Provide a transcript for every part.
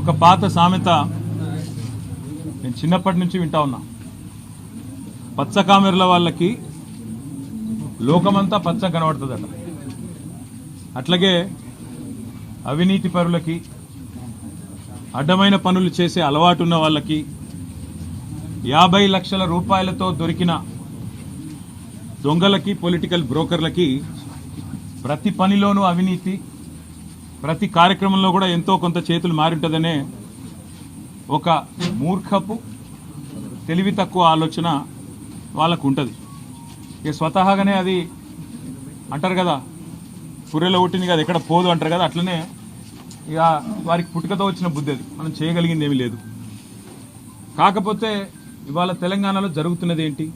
ఒక పాత సామెత నేను చిన్నప్పటి నుంచి వింటా ఉన్నా. పచ్చకామెర్ల వాళ్ళకి లోకమంతా పచ్చ కనబడుతుందట. అట్లాగే అవినీతి పరులకి అడ్డమైన పనులు చేసే అలవాటు ఉన్న వాళ్ళకి యాభై లక్షల రూపాయలతో దొరికిన దొంగలకి పొలిటికల్ బ్రోకర్లకి ప్రతి పనిలోనూ అవినీతి ప్రతి కార్యక్రమంలో కూడా ఎంతో కొంత చేతులు మారింటుందనే ఒక మూర్ఖపు తెలివి తక్కువ ఆలోచన వాళ్ళకు ఉంటుంది ఇక స్వతహాగానే అది అంటారు కదా పుర్రెలో పుట్టింది కదా ఎక్కడ పోదు అంటారు కదా అట్లనే ఇక వారికి పుట్టుకతో వచ్చిన బుద్ధి అది. మనం చేయగలిగింది ఏమీ లేదు. కాకపోతే ఇవాళ తెలంగాణలో జరుగుతున్నది ఏంటి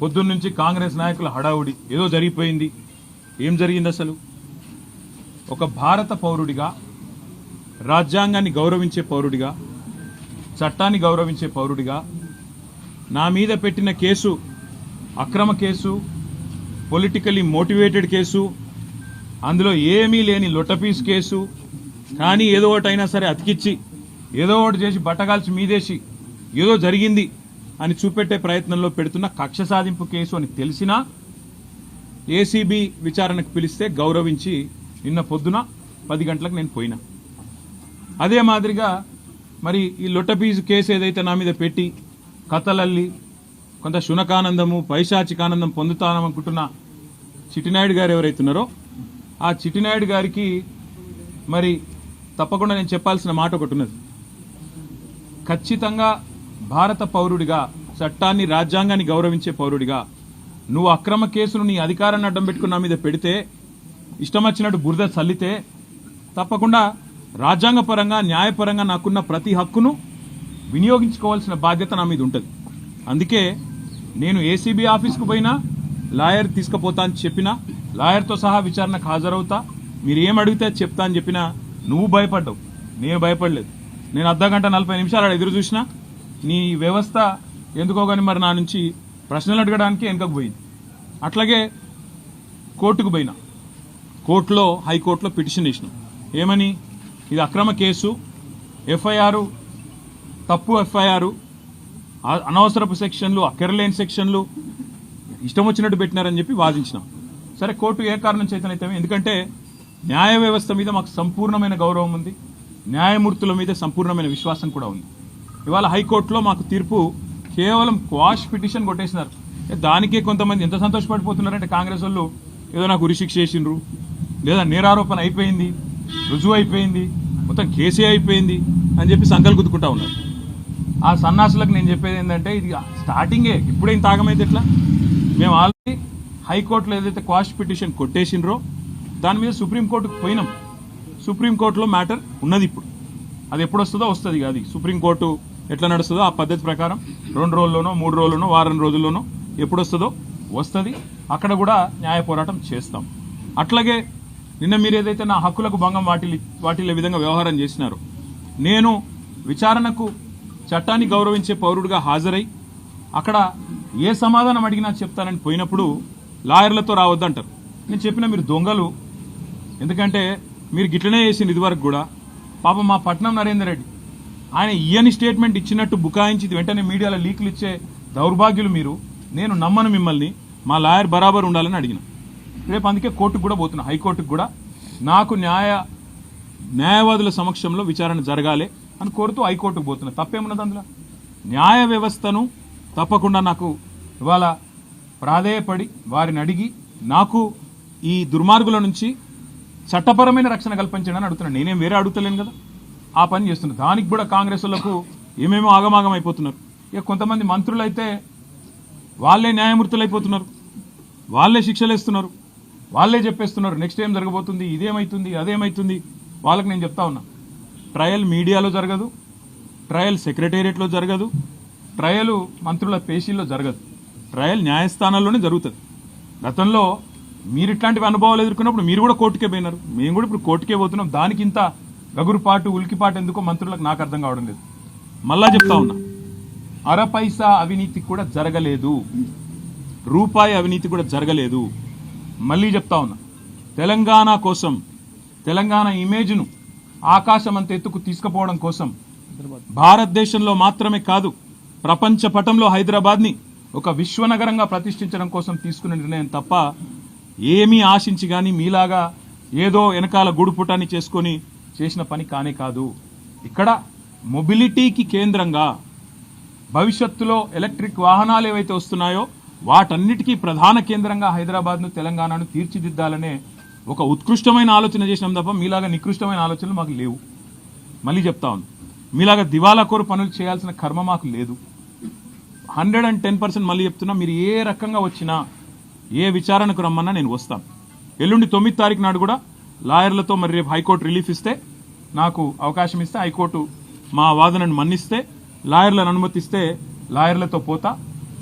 పొద్దున్నుంచి కాంగ్రెస్ నాయకుల హడావుడి ఏదో జరిగిపోయింది. ఏం జరిగింది అసలు ఒక భారత పౌరుడిగా రాజ్యాంగాన్ని గౌరవించే పౌరుడిగా చట్టాన్ని గౌరవించే పౌరుడిగా నా మీద పెట్టిన కేసు అక్రమ కేసు పొలిటికలీ మోటివేటెడ్ కేసు అందులో ఏమీ లేని లొట్టపీస్ కేసు కానీ ఏదో ఒకటైనా సరే అతికిచ్చి ఏదో ఒకటి చేసి బట్టగాల్చి మీదేసి ఏదో జరిగింది అని చూపెట్టే ప్రయత్నంలో పెడుతున్న కక్ష సాధింపు కేసు అని తెలిసినా ఏసీబీ విచారణకు పిలిస్తే గౌరవించి నిన్న పొద్దున పది గంటలకు నేను పోయినా. అదే మాదిరిగా మరి ఈ లొట్టపీజు కేసు ఏదైతే నా మీద పెట్టి కథలల్లి కొంత శునకానందము పైశాచికానందం పొందుతాననుకుంటున్న చిట్టినాయుడు గారు ఎవరైతున్నారో ఆ చిట్టినాయుడు గారికి మరి తప్పకుండా నేను చెప్పాల్సిన మాట ఒకటి ఉన్నది. ఖచ్చితంగా భారత పౌరుడిగా చట్టాన్ని రాజ్యాంగాన్ని గౌరవించే పౌరుడిగా నువ్వు అక్రమ కేసును నీ అధికారాన్ని అడ్డం పెట్టుకున్న మీద పెడితే ఇష్టం వచ్చినట్టు బురద చల్లితే తప్పకుండా రాజ్యాంగపరంగా న్యాయపరంగా నాకున్న ప్రతి హక్కును వినియోగించుకోవాల్సిన బాధ్యత నా మీద ఉంటుంది. అందుకే నేను ఏసీబీ ఆఫీస్కు పోయినా లాయర్ తీసుకుపోతా అని చెప్పినా లాయర్తో సహా విచారణకు హాజరవుతా మీరు ఏం అడిగితే చెప్తా అని చెప్పినా నువ్వు భయపడ్డావు. నేను భయపడలేదు. నేను అర్ధ గంట నలభై నిమిషాలు ఎదురు చూసినా నీ వ్యవస్థ ఎందుకో కానీ మరి నా నుంచి ప్రశ్నలు అడగడానికి వెనుకకు పోయింది. అట్లాగే కోర్టుకు పోయినా. కోర్టులో హైకోర్టులో పిటిషన్ ఇచ్చినాం ఏమని? ఇది అక్రమ కేసు. ఎఫ్ఐఆర్ తప్పు ఎఫ్ఐఆర్ అనవసరపు సెక్షన్లు అక్కరలేని సెక్షన్లు ఇష్టం వచ్చినట్టు పెట్టినారని చెప్పి వాదించినాం. సరే కోర్టు ఏ కారణం చేతనైతే ఎందుకంటే న్యాయ వ్యవస్థ మీద మాకు సంపూర్ణమైన గౌరవం ఉంది. న్యాయమూర్తుల మీద సంపూర్ణమైన విశ్వాసం కూడా ఉంది. ఇవాళ హైకోర్టులో మాకు తీర్పు కేవలం క్వాష్ పిటిషన్ కొట్టేసినారు. దానికే కొంతమంది ఎంత సంతోషపడిపోతున్నారంటే కాంగ్రెస్ వాళ్ళు ఏదో నాకు ఉరిశిక్ష చేసిండ్రు. లేదా నేరారోపణ అయిపోయింది రుజువు అయిపోయింది మొత్తం కేసీ అయిపోయింది అని చెప్పి సంకల్ గుద్దుకుంటా ఉన్నారు. ఆ సన్నాసులకు నేను చెప్పేది ఏంటంటే ఇది స్టార్టింగే ఇప్పుడేం తాగమైతే ఎట్లా? మేము ఆల్రెడీ హైకోర్టులో ఏదైతే క్వాష్ పిటిషన్ కొట్టేసిండ్రో దాని మీద సుప్రీంకోర్టుకు పోయినాం. సుప్రీంకోర్టులో మ్యాటర్ ఉన్నది ఇప్పుడు. అది ఎప్పుడు వస్తుందో వస్తుంది అది సుప్రీంకోర్టు ఎట్లా నడుస్తుందో ఆ పద్ధతి ప్రకారం రెండు రోజుల్లోనో మూడు రోజుల్లోనో వారం రోజుల్లోనో ఎప్పుడు వస్తుందో వస్తుంది. అక్కడ కూడా న్యాయ పోరాటం చేస్తాం. అట్లాగే నిన్న మీరు ఏదైతే నా హక్కులకు భంగం వాటిల్లి వాటిల్లే విధంగా వ్యవహారం చేసినారో నేను విచారణకు చట్టాన్ని గౌరవించే పౌరుడిగా హాజరై అక్కడ ఏ సమాధానం అడిగినా చెప్తానని పోయినప్పుడు లాయర్లతో రావద్దంటారు. నేను చెప్పిన మీరు దొంగలు. ఎందుకంటే మీరు గిట్లనే చేసింది ఇదివరకు కూడా. పాపం మా పట్నం నరేందర్ రెడ్డి. ఆయన ఇయని స్టేట్మెంట్ ఇచ్చినట్టు బుకాయించి వెంటనే మీడియాలో లీకులు ఇచ్చే దౌర్భాగ్యులు మీరు. నేను నమ్మను మిమ్మల్ని. మా లాయర్ బరాబర్ ఉండాలని అడిగిన. రేపు అందుకే కోర్టుకు కూడా పోతున్నా హైకోర్టుకు కూడా. నాకు న్యాయ న్యాయవాదుల సమక్షంలో విచారణ జరగాలి అని కోరుతూ హైకోర్టుకు పోతున్నా. తప్పేమున్నది అందులో? న్యాయ వ్యవస్థను తప్పకుండా నాకు ఇవాళ ప్రాధేయపడి వారిని అడిగి నాకు ఈ దుర్మార్గుల నుంచి చట్టపరమైన రక్షణ కల్పించండి అని అడుగుతున్నాను నేనేం వేరే అడుగుతలేను కదా. ఆ పని చేస్తున్నా. దానికి కూడా కాంగ్రెస్ వాళ్ళకు ఏమేమో ఆగమాగం అయిపోతున్నారు. ఇక కొంతమంది మంత్రులు అయితే వాళ్ళే న్యాయమూర్తులు అయిపోతున్నారు వాళ్ళే శిక్షలేస్తున్నారు. వాళ్ళే చెప్పేస్తున్నారు నెక్స్ట్ ఏం జరగబోతుంది? ఇదేమైతుంది? అదేమైతుంది? వాళ్ళకి నేను చెప్తా ఉన్నా. ట్రయల్ మీడియాలో జరగదు ట్రయల్ సెక్రటేరియట్లో జరగదు ట్రయల్ మంత్రుల పేషీల్లో జరగదు ట్రయల్ న్యాయస్థానాల్లోనే జరుగుతుంది. గతంలో మీరు ఇట్లాంటివి అనుభవాలు ఎదుర్కొన్నప్పుడు మీరు కూడా కోర్టుకే పోయినారు. మేము కూడా ఇప్పుడు కోర్టుకే పోతున్నాం. దానికి ఇంత గగురుపాటు ఉలికిపాటు ఎందుకో మంత్రులకు నాకు అర్థం కావడం లేదు. మళ్ళా చెప్తా ఉన్నా. అర పైసా అవినీతి కూడా జరగలేదు. రూపాయి అవినీతి కూడా జరగలేదు. మళ్ళీ చెప్తా ఉన్నా. తెలంగాణ కోసం తెలంగాణ ఇమేజ్ను ఆకాశం అంత ఎత్తుకు తీసుకుపోవడం కోసం భారతదేశంలో మాత్రమే కాదు ప్రపంచ పటంలో హైదరాబాద్ని ఒక విశ్వనగరంగా ప్రతిష్ఠించడం కోసం తీసుకున్న నిర్ణయం తప్ప ఏమీ ఆశించి కానీ మీలాగా ఏదో వెనకాల గుడుపుటాన్ని చేసుకొని చేసిన పని కానే కాదు. ఇక్కడ మొబిలిటీకి కేంద్రంగా భవిష్యత్తులో ఎలక్ట్రిక్ వాహనాలు ఏవైతే వస్తున్నాయో వాటన్నిటికీ ప్రధాన కేంద్రంగా హైదరాబాద్ను తెలంగాణను తీర్చిదిద్దాలనే ఒక ఉత్కృష్టమైన ఆలోచన చేసినాం తప్ప మీలాగా నికృష్టమైన ఆలోచనలు మాకు లేవు. మళ్ళీ చెప్తా ఉంది మీలాగా దివాలా కోరు పనులు చేయాల్సిన కర్మ మాకు లేదు. హండ్రెడ్ అండ్ టెన్ పర్సెంట్ మళ్ళీ చెప్తున్నా మీరు ఏ రకంగా వచ్చినా ఏ విచారణకు రమ్మన్నా నేను వస్తాను. ఎల్లుండి తొమ్మిది తారీఖు నాడు కూడా లాయర్లతో మరి రేపు హైకోర్టు రిలీఫ్ ఇస్తే నాకు అవకాశం ఇస్తే హైకోర్టు మా వాదనను మన్నిస్తే లాయర్లను అనుమతిస్తే లాయర్లతో పోతా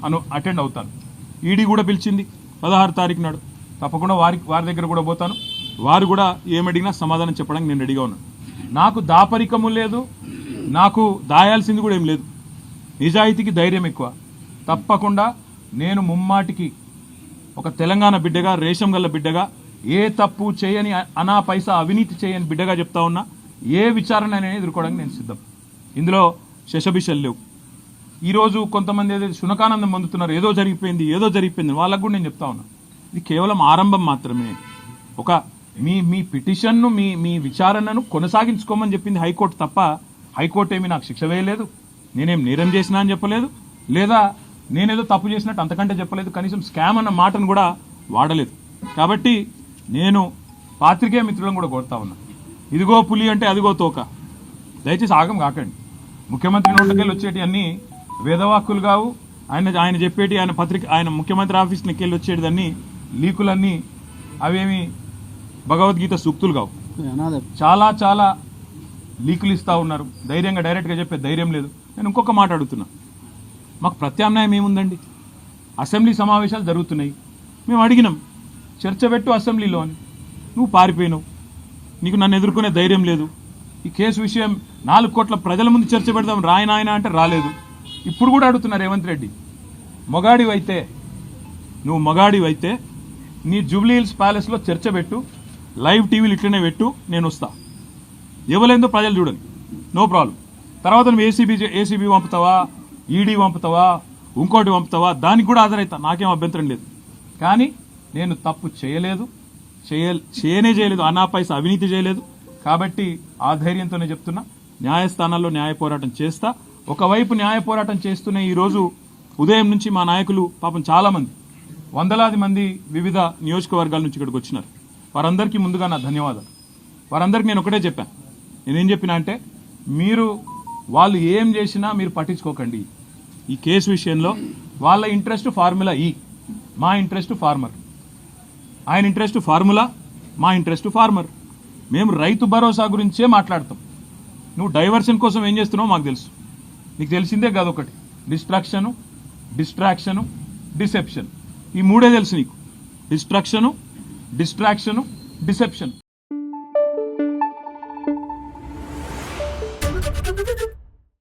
అను అటెండ్ అవుతాను. ఈడీ కూడా పిలిచింది పదహారు తారీఖు నాడు. తప్పకుండా వారి వారి దగ్గర కూడా పోతాను. వారు కూడా ఏమడిగినా సమాధానం చెప్పడానికి నేను రెడీగా ఉన్నాను. నాకు దాపరికము లేదు నాకు దాయాల్సింది కూడా ఏం లేదు. నిజాయితీకి ధైర్యం ఎక్కువ. తప్పకుండా నేను ముమ్మాటికి ఒక తెలంగాణ బిడ్డగా రేషం గల్ల బిడ్డగా ఏ తప్పు చేయని అనా పైసా అవినీతి చేయని బిడ్డగా చెప్తా ఉన్నా ఏ విచారణ అనేది ఎదుర్కోవడానికి నేను సిద్ధం. ఇందులో శశభిషలు లేవు. ఈరోజు కొంతమంది ఏదో శునకానందం పొందుతున్నారు ఏదో జరిగిపోయింది ఏదో జరిగిపోయింది వాళ్ళకు కూడా నేను చెప్తా ఉన్నా. ఇది కేవలం ఆరంభం మాత్రమే. ఒక మీ మీ పిటిషన్ను మీ మీ విచారణను కొనసాగించుకోమని చెప్పింది హైకోర్టు తప్ప హైకోర్టు ఏమీ నాకు శిక్ష వేయలేదు నేనేం నేరం చేసినా అని చెప్పలేదు లేదా నేనేదో తప్పు చేసినట్టు అంతకంటే చెప్పలేదు కనీసం స్కామ్ అన్న మాటను కూడా వాడలేదు. కాబట్టి నేను పాత్రికేయ మిత్రులను కూడా కోరుతా ఉన్నా. ఇదిగో పులి అంటే అదిగో తోక. దయచేసి ఆగం కాకండి. ముఖ్యమంత్రి నోట్లకెళ్ళి వచ్చేటి వేదవాక్కులు కావు. ఆయన ఆయన చెప్పేటి ఆయన పత్రిక ఆయన ముఖ్యమంత్రి ఆఫీస్కి వెళ్ళి వచ్చేటి అన్ని లీకులన్నీ అవేమి భగవద్గీత సూక్తులు కావు. చాలా చాలా లీకులు ఇస్తా ఉన్నారు. ధైర్యంగా డైరెక్ట్గా చెప్పే ధైర్యం లేదు. నేను ఇంకొక మాట అడుగుతున్నా. మాకు ప్రత్యామ్నాయం ఏముందండి? అసెంబ్లీ సమావేశాలు జరుగుతున్నాయి. మేము అడిగినాం చర్చ పెట్టు అసెంబ్లీలో అని. నువ్వు పారిపోయినావు. నీకు నన్ను ఎదుర్కొనే ధైర్యం లేదు. ఈ కేసు విషయం నాలుగు కోట్ల ప్రజల ముందు చర్చ పెడదాం రాయన ఆయన అంటే రాలేదు. ఇప్పుడు కూడా అడుగుతున్నారు రేవంత్ రెడ్డి మొగాడివైతే నువ్వు మగాడివైతే నీ జూబ్లీ హిల్స్ ప్యాలెస్లో చర్చ పెట్టు లైవ్ టీవీలు ఇట్లనే పెట్టు నేను వస్తా. ఇవ్వలేదో ప్రజలు చూడండి నో ప్రాబ్లం. తర్వాత నువ్వు ఏసీబీ ఏసీబీ పంపుతావా ఈడీ పంపుతావా ఇంకోటి పంపుతావా దానికి కూడా హాజరవుతా నాకేం అభ్యంతరం లేదు. కానీ నేను తప్పు చేయలేదు చేయ చేయనే చేయలేదు అనాపైస అవినీతి చేయలేదు. కాబట్టి ఆ ధైర్యంతోనే చెప్తున్నా. న్యాయస్థానాల్లో న్యాయ పోరాటం చేస్తా. ఒకవైపు న్యాయ పోరాటం చేస్తూనే ఈరోజు ఉదయం నుంచి మా నాయకులు పాపం చాలామంది వందలాది మంది వివిధ నియోజకవర్గాల నుంచి ఇక్కడికి వచ్చినారు. వారందరికీ ముందుగా నా ధన్యవాదాలు. వారందరికీ నేను ఒకటే చెప్పాను. నేనేం చెప్పినా అంటే మీరు వాళ్ళు ఏం చేసినా మీరు పట్టించుకోకండి. ఈ కేసు విషయంలో వాళ్ళ ఇంట్రెస్ట్ ఫార్ములా ఈ. మా ఇంట్రెస్ట్ ఫార్మర్. ఆయన ఇంట్రెస్ట్ ఫార్ములా మా ఇంట్రెస్ట్ ఫార్మర్. మేము రైతు భరోసా గురించే మాట్లాడతాం. నువ్వు డైవర్షన్ కోసం ఏం చేస్తున్నావో మాకు తెలుసు. నీకు తెలిసిందే గదొకటి ఒకటి. డిస్ట్రాక్షను డిస్ట్రాక్షను డిసెప్షన్ ఈ మూడే తెలుసు నీకు. Distraction distraction deception